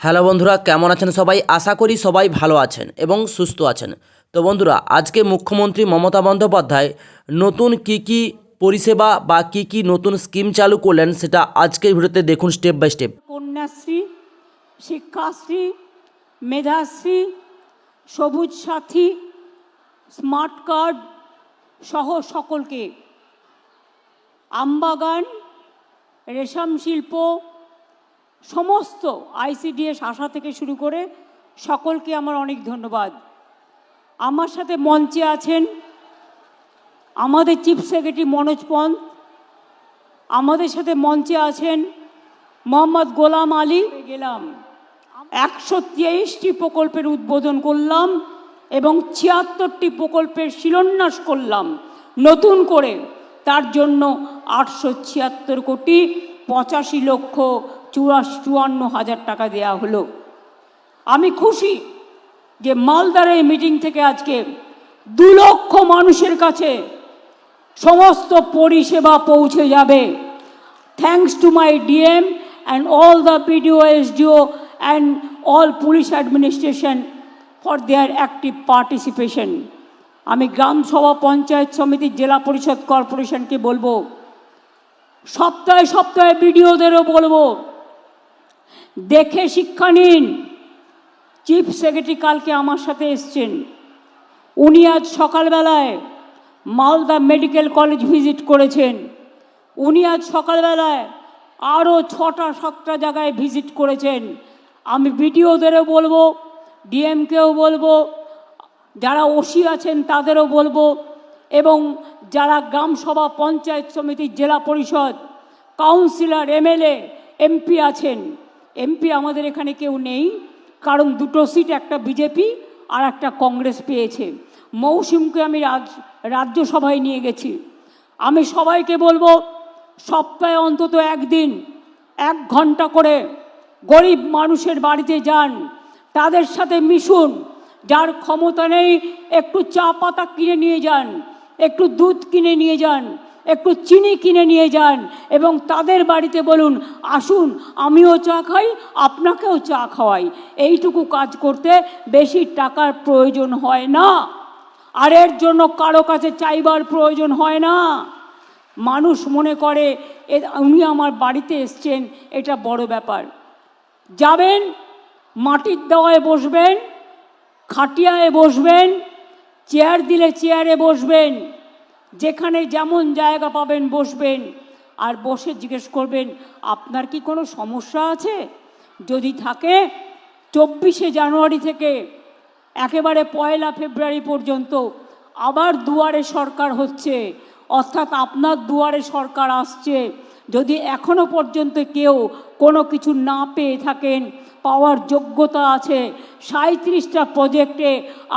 Hello বন্ধুরা, কেমন আছেন সবাই? আশা করি সবাই ভালো আছেন এবং সুস্থ আছেন। তো বন্ধুরা, আজকে মুখ্যমন্ত্রী মমতা বন্দ্যোপাধ্যায় নতুন কি কি পরিষেবা বা কি কি নতুন স্কিম চালু করলেন সেটা আজকের ভিডিওতে দেখুন step by step Kanyashree, Shikshashree, Medhashree, Sabooj Sathi, smart card সহ সকলকে। আমবাগান, রেশম শিল্প সমস্ত আইসিডিএস আশা থেকে শুরু করে সকলকে আমার অনেক ধন্যবাদ। আমার সাথে মঞ্চে আছেন আমাদের চিফ সেক্রেটারি মনোজ পন্থ, আমাদের সাথে মঞ্চে আছেন মোহাম্মদ গোলাম আলী। গেলাম। একশো তেইশটি প্রকল্পের উদ্বোধন করলাম এবং ছিয়াত্তরটি প্রকল্পের শিলান্যাস করলাম। নতুন করে তার জন্য আটশো ছিয়াত্তর কোটি পঁচাশি লক্ষ চুরাশি চুয়ান্ন হাজার টাকা দেয়া হলো। আমি খুশি যে মালদার এই মিটিং থেকে আজকে দু লক্ষ মানুষের কাছে সমস্ত পরিষেবা পৌঁছে যাবে। Thanks to my DM and all the BDO, SDO and all police administration for their active participation আমি গ্রাম সভা পঞ্চায়েত সমিতি জেলা পরিষদ কর্পোরেশনকে বলব সপ্তাহে সপ্তাহে বিডিওদেরও বলব দেখে শিক্ষা নিন। চিফ সেক্রেটারি কালকে আমার সাথে এসছেন। উনি আজ সকালবেলায় মালদা মেডিকেল কলেজ ভিজিট করেছেন। উনি আজ সকালবেলায় আরও ছটা, সাতটা জায়গায় ভিজিট করেছেন। আমি বিডিওদেরও বলব, ডিএমকেও বলব, যারা ওসি আছেন তাদেরও বলব, এবং যারা গ্রাম সভা, পঞ্চায়েত সমিতি, জেলা পরিষদ, কাউন্সিলর, এমএলএ, এমপি আছেন এমপি আমাদের এখানে কেউ নেই, কারণ দুটো সিট একটা বিজেপি আর একটা কংগ্রেস পেয়েছে। মৌসুমকে আমি রাজ, রাজ্যসভায় নিয়ে গেছি। আমি সবাইকে বলব, সপ্তাহে অন্তত একদিন, এক ঘণ্টা করে গরিব মানুষের বাড়িতে যান, তাদের সাথে মিশুন, যার ক্ষমতা নেই, একটু চা পাতা কিনে নিয়ে যান, একটু দুধ কিনে নিয়ে যান একটু চিনি কিনে নিয়ে যান এবং তাদের বাড়িতে বলুন, আসুন, আমিও চা খাই, আপনাকেও চা খাওয়াই। এইটুকু কাজ করতে বেশি টাকার প্রয়োজন হয় না। আর এর জন্য কারও কাছে চাইবার প্রয়োজন হয় না। মানুষ মনে করে, এ, উনি আমার বাড়িতে এসছেন, এটা বড় ব্যাপার। যাবেন, মাটির দেওয়ায় বসবেন, খাটিয়ায় বসবেন, চেয়ার দিলে চেয়ারে বসবেন। যেখানে যেমন জায়গা পাবেন, বসবেন। আর বসে জিজ্ঞেস করবেন, আপনার কি কোনো সমস্যা আছে? যদি থাকে, চব্বিশে জানুয়ারি থেকে একেবারে পয়লা ফেব্রুয়ারি পর্যন্ত আবার দুয়ারে সরকার হচ্ছে। অর্থাৎ আপনার দুয়ারে সরকার আসছে। যদি এখনও পর্যন্ত কেউ কোনো কিছু না পেয়ে থাকেন পাওয়ার যোগ্যতা আছে সাঁত্রিশটা প্রজেক্টে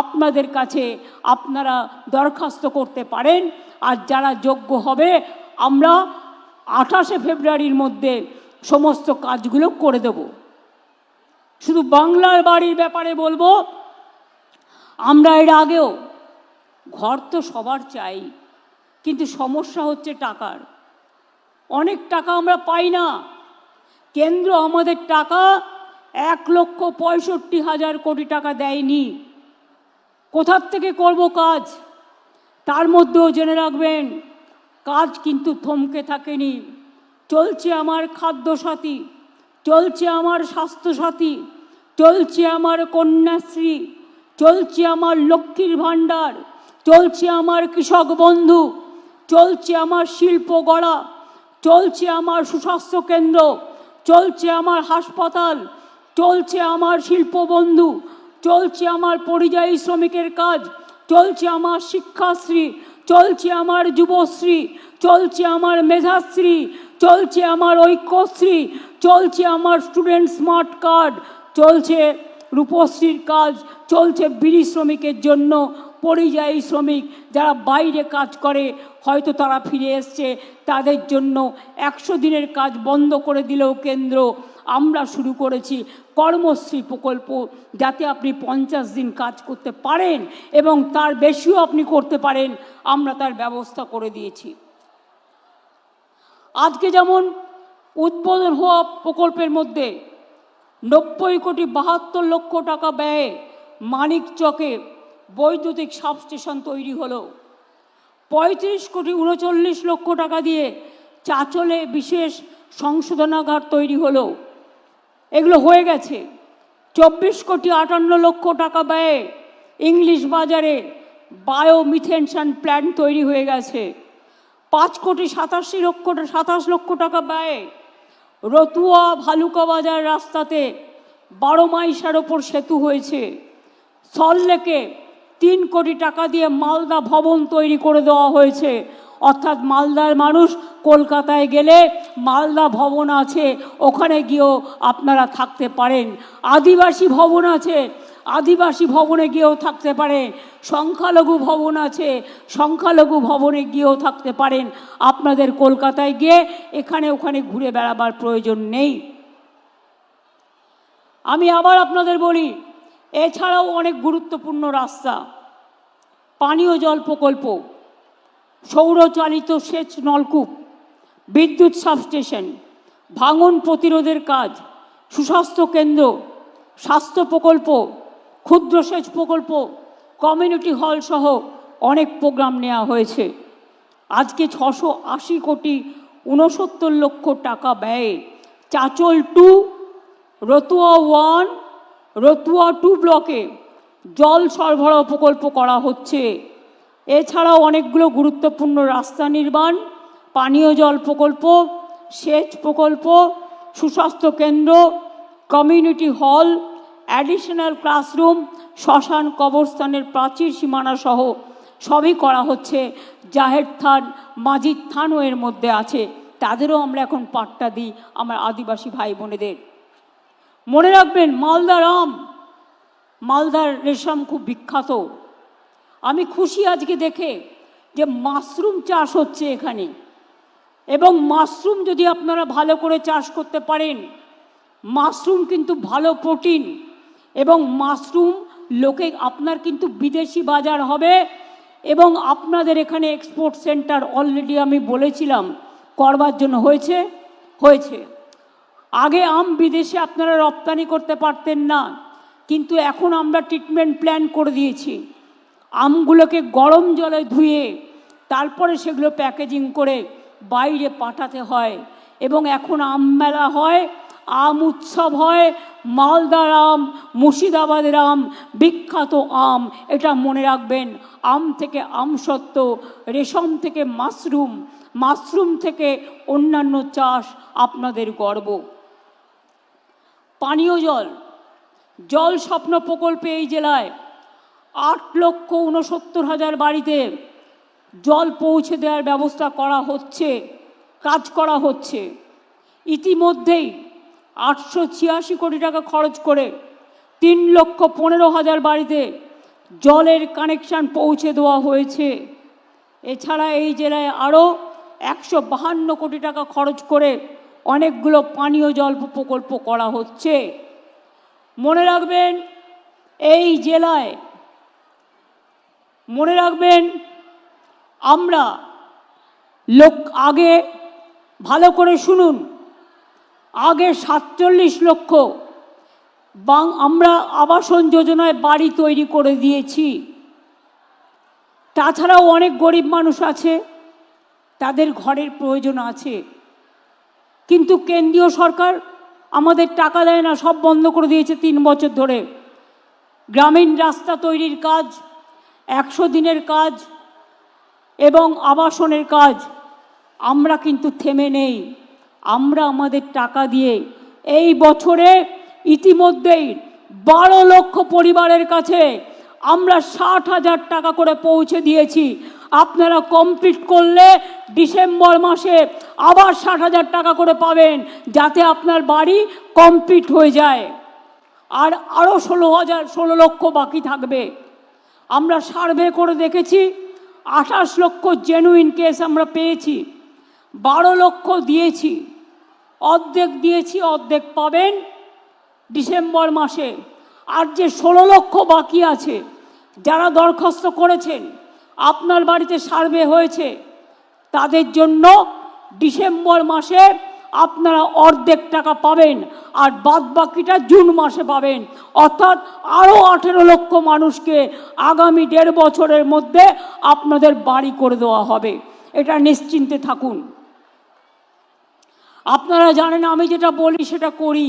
আপনাদের কাছে আপনারা দরখাস্ত করতে পারেন। আর যারা যোগ্য হবে, আমরা আঠাশে ফেব্রুয়ারির মধ্যে সমস্ত কাজগুলো করে দেব। শুধু বাংলার বাড়ির ব্যাপারে বলব, আমরা এর আগেও ঘর তো সবার চাই, কিন্তু সমস্যা হচ্ছে টাকার। অনেক টাকা আমরা পাই না। কেন্দ্র আমাদের টাকা এক লক্ষ পঁয়ষট্টি হাজার কোটি টাকা দেয়নি। কোথার থেকে করব কাজ? তার মধ্যেও জেনে রাখবেন, কাজ কিন্তু থমকে থাকেনি। চলছে আমার খাদ্যসাথী, চলছে আমার স্বাস্থ্যসাথী, চলছে আমার কন্যাশ্রী, চলছে আমার লক্ষ্মীর ভাণ্ডার, চলছে আমার কৃষক বন্ধু, চলছে আমার শিল্প গড়া, চলছে আমার সুস্বাস্থ্য কেন্দ্র, চলছে আমার হাসপাতাল চলছে আমার শিল্প বন্ধু, চলছে আমার পরিযায়ী শ্রমিকের কাজ, চলছে আমার শিক্ষাশ্রী, চলছে আমার যুবশ্রী, চলছে আমার মেধাশ্রী, চলছে আমার ঐক্যশ্রী, চলছে আমার স্টুডেন্ট স্মার্ট কার্ড চলছে রূপশ্রীর কাজ, চলছে বিড়ি শ্রমিকের জন্য পরিযায়ী শ্রমিক যারা বাইরে কাজ করে, হয়তো তারা ফিরে এসছে। তাদের জন্য একশো দিনের কাজ বন্ধ করে দিলেও কেন্দ্র। আমরা শুরু করেছি কর্মশ্রী প্রকল্প, যাতে আপনি পঞ্চাশ দিন কাজ করতে পারেন এবং তার বেশিও আপনি করতে পারেন। আমরা তার ব্যবস্থা করে দিয়েছি। আজকে যেমন উদ্বোধন হওয়া প্রকল্পের মধ্যে নব্বই কোটি বাহাত্তর লক্ষ টাকা ব্যয়ে মানিক চকে বৈদ্যুতিক সাবস্টেশন তৈরি হলো। পঁয়ত্রিশ কোটি উনচল্লিশ লক্ষ টাকা দিয়ে চাচলে বিশেষ সংশোধনাগার তৈরি হলো। এগুলো হয়ে গেছে। চব্বিশ কোটি আটান্ন লক্ষ টাকা ব্যয়ে ইংলিশ বাজারে বায়োমিথেনশন প্ল্যান্ট তৈরি হয়ে গেছে। পাঁচ কোটি সাতাশি লক্ষ, সাতাশ লক্ষ টাকা ব্যয়ে রতুয়া ভালুকা বাজার রাস্তাতে বারো মাইসার ওপর সেতু হয়েছে। সল্লেকে তিন কোটি টাকা দিয়ে মালদা ভবন তৈরি করে দেওয়া হয়েছে। অর্থাৎ মালদার মানুষ কলকাতায় গেলে মালদা ভবন আছে, ওখানে গিয়েও আপনারা থাকতে পারেন। আদিবাসী ভবন আছে, আদিবাসী ভবনে গিয়েও থাকতে পারে। সংখ্যালঘু ভবন আছে, সংখ্যালঘু ভবনে গিয়েও থাকতে পারেন। আপনাদের কলকাতায় গিয়ে এখানে ওখানে ঘুরে বেড়াবার প্রয়োজন নেই। আমি আবার আপনাদের বলি এছাড়াও অনেক গুরুত্বপূর্ণ রাস্তা। পানীয় জল প্রকল্প, সৌরচালিত সেচ নলকূপ, বিদ্যুৎ সাবস্টেশন, ভাঙন প্রতিরোধের কাজ, সুস্বাস্থ্য কেন্দ্র, স্বাস্থ্য প্রকল্প, ক্ষুদ্র সেচ প্রকল্প, কমিউনিটি হল সহ অনেক প্রোগ্রাম নেওয়া হয়েছে। আজকে ছশো আশি কোটি উনসত্তর লক্ষ টাকা ব্যয়ে Chanchal two, Ratua one Ratua two ব্লকে জল সরবরাহ প্রকল্প করা হচ্ছে। এছাড়াও অনেকগুলো গুরুত্বপূর্ণ রাস্তা নির্মাণ, পানীয় জল প্রকল্প, সেচ প্রকল্প, সুস্বাস্থ্য কেন্দ্র, কমিউনিটি হল, অ্যাডিশনাল ক্লাসরুম, শ্মশান কবরস্থানের প্রাচীর সীমানা সহ সবই করা হচ্ছে। জাহের থান, মাজিদ থানও এর মধ্যে আছে। তাদেরও আমরা এখন পাট্টা দিই আমার আদিবাসী ভাই বোনেদের মনে রাখবেন মালদার আম মালদার রেশম খুব বিখ্যাত। আমি খুশি আজকে দেখে যে মাশরুম চাষ হচ্ছে এখানে। এবং মাশরুম যদি আপনারা ভালো করে চাষ করতে পারেন, মাশরুম কিন্তু ভালো প্রোটিন এবং মাশরুম লোকে, আপনার কিন্তু বিদেশি বাজার হবে এবং আপনাদের এখানে এক্সপোর্ট সেন্টার অলরেডি আমি বলেছিলাম, করবার জন্য হয়েছে হয়েছে। আগে আম বিদেশে আপনারা রপ্তানি করতে পারতেন না, কিন্তু এখন আমরা ট্রিটমেন্ট প্ল্যান করে দিয়েছি। আমগুলোকে গরম জলে ধুয়ে, তারপরে সেগুলো প্যাকেজিং করে বাইরে পাঠাতে হয় এবং এখন আম মেলা হয়, আম উৎসব হয়, মালদার আম, মুর্শিদাবাদের আম, বিখ্যাত আম, এটা মনে রাখবেন, আম থেকে আমসত্ত্ব রেশম থেকে মাশরুম মাশরুম থেকে অন্যান্য চাষ আপনাদের গর্ব। পানীয় জল। জল স্বপ্ন প্রকল্পে এই জেলায় আট লক্ষ উনসত্তর হাজার বাড়িতে জল পৌঁছে দেওয়ার ব্যবস্থা করা হচ্ছে, কাজ করা হচ্ছে। ইতিমধ্যেই আটশো ছিয়াশি কোটি টাকা খরচ করে তিন লক্ষ পনেরো হাজার বাড়িতে জলের কানেকশান পৌঁছে দেওয়া হয়েছে। এছাড়া এই জেলায় আরও একশো বাহান্ন কোটি টাকা খরচ করে অনেকগুলো পানীয় জল প্রকল্প করা হচ্ছে। মনে রাখবেন, এই জেলায় মনে রাখবেন, আমরা লোক আগে ভালো করে শুনুন, আগে সাতচল্লিশ লক্ষ বাং, আমরা আবাসন যোজনায় বাড়ি তৈরি করে দিয়েছি। তাছাড়াও অনেক গরিব মানুষ আছে, তাদের ঘরের প্রয়োজন আছে। কিন্তু কেন্দ্রীয় সরকার আমাদের টাকা দেয় না, সব বন্ধ করে দিয়েছে তিন বছর ধরে। গ্রামীণ রাস্তা তৈরির কাজ, একশো দিনের কাজ এবং আবাসনের কাজ, আমরা কিন্তু থেমে নেই। আমরা আমাদের টাকা দিয়ে এই বছরে ইতিমধ্যেই বারো লক্ষ পরিবারের কাছে আমরা ষাট হাজার টাকা করে পৌঁছে দিয়েছি। আপনারা কমপ্লিট করলে ডিসেম্বর মাসে আবার ষাট হাজার টাকা করে পাবেন, যাতে আপনার বাড়ি কমপ্লিট হয়ে যায়। আর আরও ষোলো হাজার, ষোলো লক্ষ বাকি থাকবে। আমরা সার্ভে করে দেখেছি, আঠাশ লক্ষ জেনুইন কেস আমরা পেয়েছি, বারো লক্ষ দিয়েছি। অর্ধেক দিয়েছি, অর্ধেক পাবেন ডিসেম্বর মাসে। আর যে ষোলো লক্ষ বাকি আছে, যারা দরখাস্ত করেছেন, আপনার বাড়িতে সার্ভে হয়েছে, তাদের জন্য ডিসেম্বর মাসে আপনারা অর্ধেক টাকা পাবেন আর বাদ বাকিটা জুন মাসে পাবেন। অর্থাৎ আরও আঠেরো লক্ষ মানুষকে আগামী দেড় বছরের মধ্যে আপনাদের বাড়ি করে দেওয়া হবে। এটা নিশ্চিন্তে থাকুন। আপনারা জানেন, আমি যেটা বলি সেটা করি।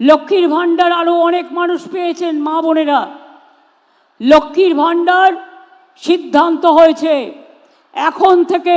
লক্ষ্মীর ভাণ্ডার আরও অনেক মানুষ পেয়েছেন, মা বোনেরা। লক্ষ্মীর ভাণ্ডার সিদ্ধান্ত হয়েছে। এখন থেকে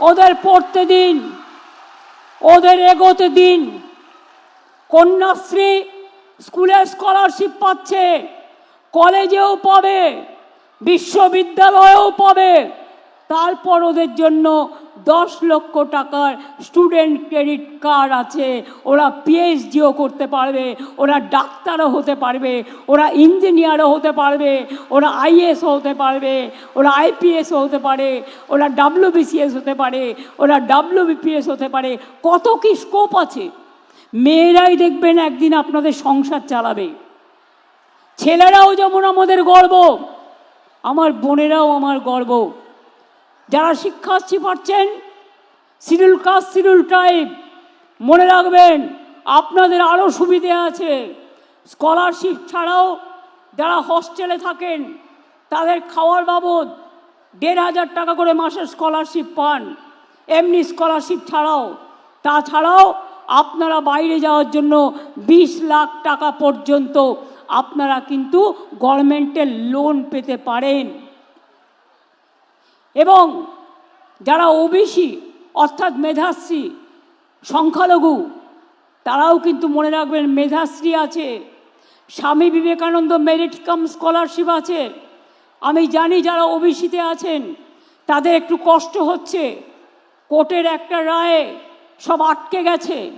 ওদের পড়তে দিন ওদের এগোতে দিন। কন্যাশ্রী স্কুলে স্কলারশিপ পাচ্ছে কলেজেও পাবে বিশ্ববিদ্যালয়েও পাবে। তারপর ওদের জন্য দশ লক্ষ টাকার স্টুডেন্ট ক্রেডিট কার্ড আছে। ওরা পিএইচডিও করতে পারবে, ওরা ডাক্তারও হতে পারবে, ওরা ইঞ্জিনিয়ারও হতে পারবে, ওরা আইএসও হতে পারবে, ওরা আইপিএসও হতে পারে, ওরা ডাব্লিউবিসিএস হতে পারে, ওরা ডাব্লিউবিপিএস হতে পারে, কত কি স্কোপ আছে? মেয়েরাই দেখবেন একদিন আপনাদের সংসার চালাবে। ছেলেরাও যেমন আমাদের গর্ব, আমার বোনেরাও আমার গর্ব। যারা শিক্ষার্থী পাচ্ছেন শিডিউল কাস্ট শিডিউল টাইপ মনে রাখবেন, আপনাদের আরও সুবিধে আছে। স্কলারশিপ ছাড়াও যারা হস্টেলে থাকেন, তাদের খাওয়ার বাবদ দেড় হাজার টাকা করে মাসের স্কলারশিপ পান। এমনি স্কলারশিপ ছাড়াও। তাছাড়াও আপনারা বাইরে যাওয়ার জন্য বিশ লাখ টাকা পর্যন্ত আপনারা কিন্তু গভর্নমেন্টের লোন পেতে পারেন। এবং যারা ওবিসি, অর্থাৎ মেধাশ্রী, সংখ্যালঘু, তারাও কিন্তু মনে রাখবেন মেধাশ্রী আছে। Swami Vivekananda merit cum scholarship আছে। আমি জানি যারা ওবিসিতে আছেন, তাদের একটু কষ্ট হচ্ছে। কোর্টের একটা রায়ে সব আটকে গেছে।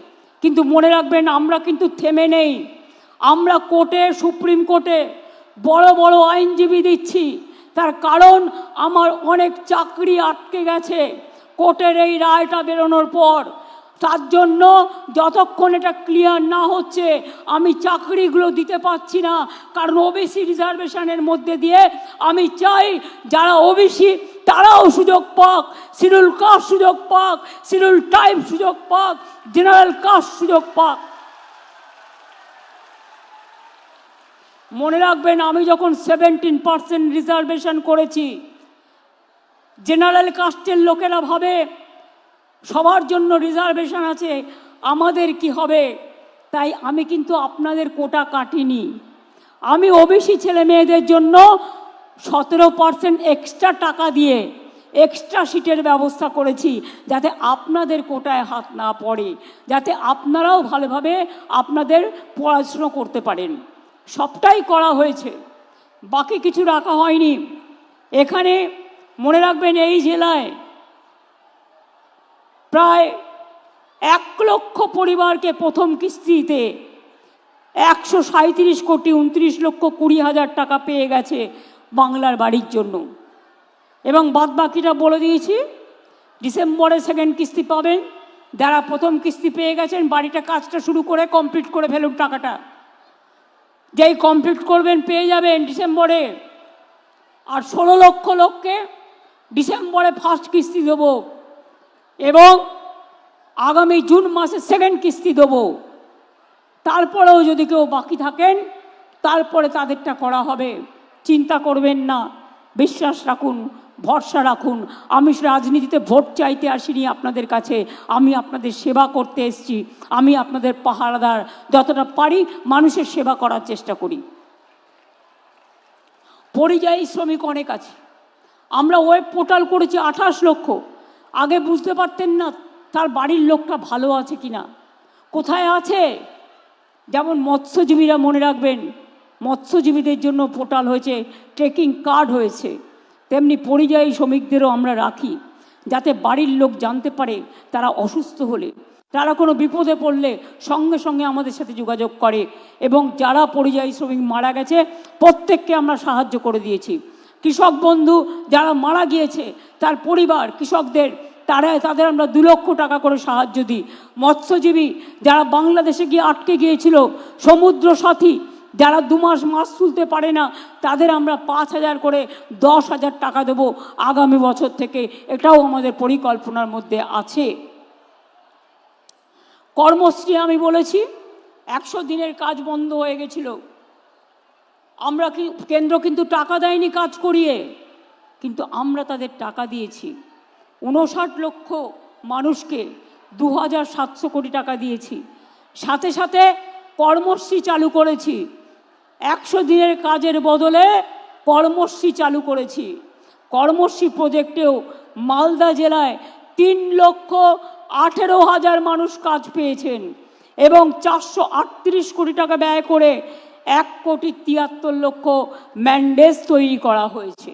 কিন্তু মনে রাখবেন আমরা কিন্তু থেমে নেই। আমরা কোর্টে, সুপ্রিম কোর্টে বড় বড় আইনজীবী দিচ্ছি। তার কারণ আমার অনেক চাকরি আটকে গেছে। কোর্টের এই রায়টা বেরোনোর পর। তার জন্য যতক্ষণ এটা ক্লিয়ার না হচ্ছে, আমি চাকরিগুলো দিতে পারছি না। কারণ ওবিসি রিজার্ভেশনের মধ্যে দিয়ে আমি চাই যারা ওবিসি তারাও সুযোগ পাক। শিডিউল কাস্ট সুযোগ পাক শিডিউল টাইপ সুযোগ পাক জেনারেল কাস্ট সুযোগ পাক। মনে রাখবেন, আমি যখন সেভেন্টিন পার্সেন্ট রিজার্ভেশন করেছি জেনারেল কাস্টের লোকেরা ভাবে সবার জন্য রিজার্ভেশন আছে, আমাদের কি হবে? তাই আমি কিন্তু আপনাদের কোটা কাটিনি। আমি ওবিসি ছেলে মেয়েদের জন্য সতেরো পার্সেন্ট এক্সট্রা টাকা দিয়ে এক্সট্রা সিটের ব্যবস্থা করেছি, যাতে আপনাদের কোটায় হাত না পড়ে, যাতে আপনারাও ভালোভাবে আপনাদের পড়াশুনো করতে পারেন। সবটাই করা হয়েছে। বাকি কিছু রাখা হয়নি। এখানে মনে রাখবেন এই জেলায় প্রায় এক লক্ষ পরিবারকে প্রথম কিস্তিতে একশো সাঁত্রিশ কোটি উনত্রিশ লক্ষ কুড়ি হাজার টাকা পেয়ে গেছে বাংলার বাড়ির জন্য। এবং বাদ বাকিটা বলে দিয়েছি ডিসেম্বরে সেকেন্ড কিস্তি পাবেন। যারা প্রথম কিস্তি পেয়ে গেছেন, বাড়িটা কাজটা শুরু করে কমপ্লিট করে ফেলুন টাকাটা। যেই কমপ্লিট করবেন পেয়ে যাবেন ডিসেম্বরে। আর ষোলো লক্ষ লোককে ডিসেম্বরে ফার্স্ট কিস্তি দেব এবং আগামী জুন মাসে সেকেন্ড কিস্তি দেব। তারপরেও যদি কেউ বাকি থাকেন, তারপরে তাদেরটা করা হবে। চিন্তা করবেন না, বিশ্বাস রাখুন ভরসা রাখুন। আমি রাজনীতিতে ভোট চাইতে আসিনি আপনাদের কাছে। আমি আপনাদের সেবা করতে এসেছি। আমি আপনাদের পাহারাদার। যতটা পারি মানুষের সেবা করার চেষ্টা করি। পরিযায়ী শ্রমিক অনেক আছে। আমরা ওয়েব পোর্টাল করেছি আঠাশ লক্ষ। আগে বুঝতে পারতেন না তার বাড়ির লোকটা ভালো আছে কি না কোথায় আছে? যেমন মৎস্যজীবীরা মনে রাখবেন, মৎস্যজীবীদের জন্য পোর্টাল হয়েছে, ট্রেকিং কার্ড হয়েছে। তেমনি পরিযায়ী শ্রমিকদেরও আমরা রাখি, যাতে বাড়ির লোক জানতে পারে তারা অসুস্থ হলে। তারা কোনো বিপদে পড়লে সঙ্গে সঙ্গে আমাদের সাথে যোগাযোগ করে এবং যারা পরিযায়ী শ্রমিক মারা গেছে, প্রত্যেককে আমরা সাহায্য করে দিয়েছি। কৃষক বন্ধু যারা মারা গিয়েছে, তার পরিবার, কৃষকদের, তারা, তাদের আমরা দু লক্ষ টাকা করে সাহায্য দিই। মৎস্যজীবী যারা বাংলাদেশে গিয়ে আটকে গিয়েছিল সমুদ্র সাথী যারা দু মাস মাছ তুলতে পারে না, তাদের আমরা পাঁচ হাজার করে দশ হাজার টাকা দেব আগামী বছর থেকে। এটাও আমাদের পরিকল্পনার মধ্যে আছে। কর্মশ্রী আমি বলেছি, একশো দিনের কাজ বন্ধ হয়ে গেছিল। আমরা কি, কেন্দ্র কিন্তু টাকা দেয়নি কাজ করিয়ে, কিন্তু আমরা তাদের টাকা দিয়েছি। উনষাট লক্ষ মানুষকে দু হাজার সাতশো কোটি টাকা দিয়েছি। সাথে সাথে কর্মশ্রী চালু করেছি। একশো দিনের কাজের বদলে কর্মশ্রী চালু করেছি। কর্মশ্রী প্রজেক্টেও মালদা জেলায় তিন লক্ষ আঠেরো হাজার মানুষ কাজ পেয়েছেন এবং চারশো আটত্রিশ কোটি টাকা ব্যয় করে এক কোটি তিয়াত্তর লক্ষ ম্যান্ডেজ তৈরি করা হয়েছে।